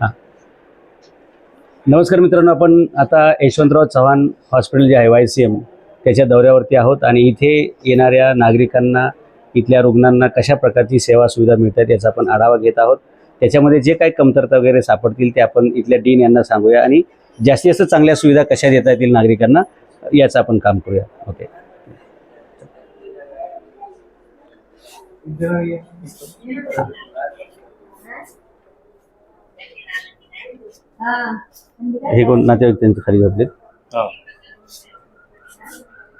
हां. नमस्कार मित्रांनो आपण आता यशवंतराव चव्हाण हॉस्पिटल जे आहे वाय सी एम त्याच्या दौऱ्यावरती आहोत आणि इथे येणाऱ्या नागरिकांना इथल्या रुग्णांना कशा प्रकारची सेवा सुविधा मिळतात याचा आपण आढावा घेत आहोत. त्याच्यामध्ये जे काही कमतरता वगैरे सापडतील ते आपण इथल्या डीन यांना सांगूया आणि जास्तीत जास्त चांगल्या सुविधा कशा देता येतील नागरिकांना याचं आपण काम करूया. ओके हे कोण नातेवाईक त्यांचे खाली झोपलेत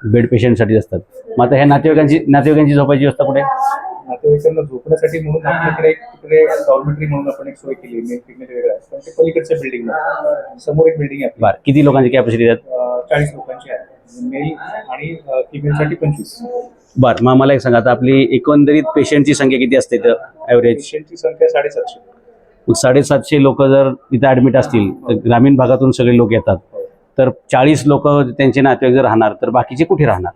बेड पेशंटसाठी असतात. मग आता ह्या नातेवाईकांची नातेवाईकांची झोपायची व्यवस्था कुठे? नातेवाईकांना झोपण्यासाठी म्हणून आपल्याकडे तिकडे डॉर्मेटरी म्हणून आपण एक सोय केली. वेगळं आहे. पण ते पलीकडच्या बिल्डिंग समोर एक बिल्डिंग आहे बरं. किती लोकांची कॅपॅसिटी अं, चाळीस लोकांची आहे. मेल आणि फिमेलसाठी पंचवीस. बरं. मग मला एक सांगा आता आपली एकंदरीत पेशंटची संख्या किती असते तर ॲव्हरेज पेशंटची संख्या साडेसातशे. साडेसातशे लोक जर इथे ॲडमिट असतील तर ग्रामीण भागातून सगळे लोक येतात. तर चाळीस लोक त्यांचे नातेवाईक जर राहणार तर बाकीचे कुठे राहणार?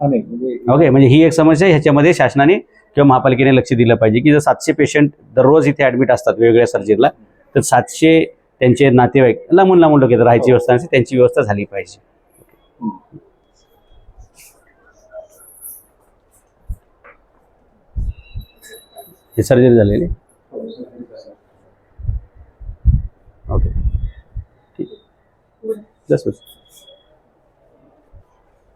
हा म्हणजे ओके म्हणजे ही एक समस्या आहे. ह्याच्यामध्ये शासनाने किंवा महापालिकेने लक्ष दिलं पाहिजे की जर सातशे पेशंट दररोज इथे ॲडमिट असतात वेगवेगळ्या सर्जरीला तर सातशे त्यांचे नातेवाईक लांबून लांबून लोक येतात राहायची व्यवस्था असते त्यांची व्यवस्था झाली पाहिजे. हे सर्जरी झालेली? That's what.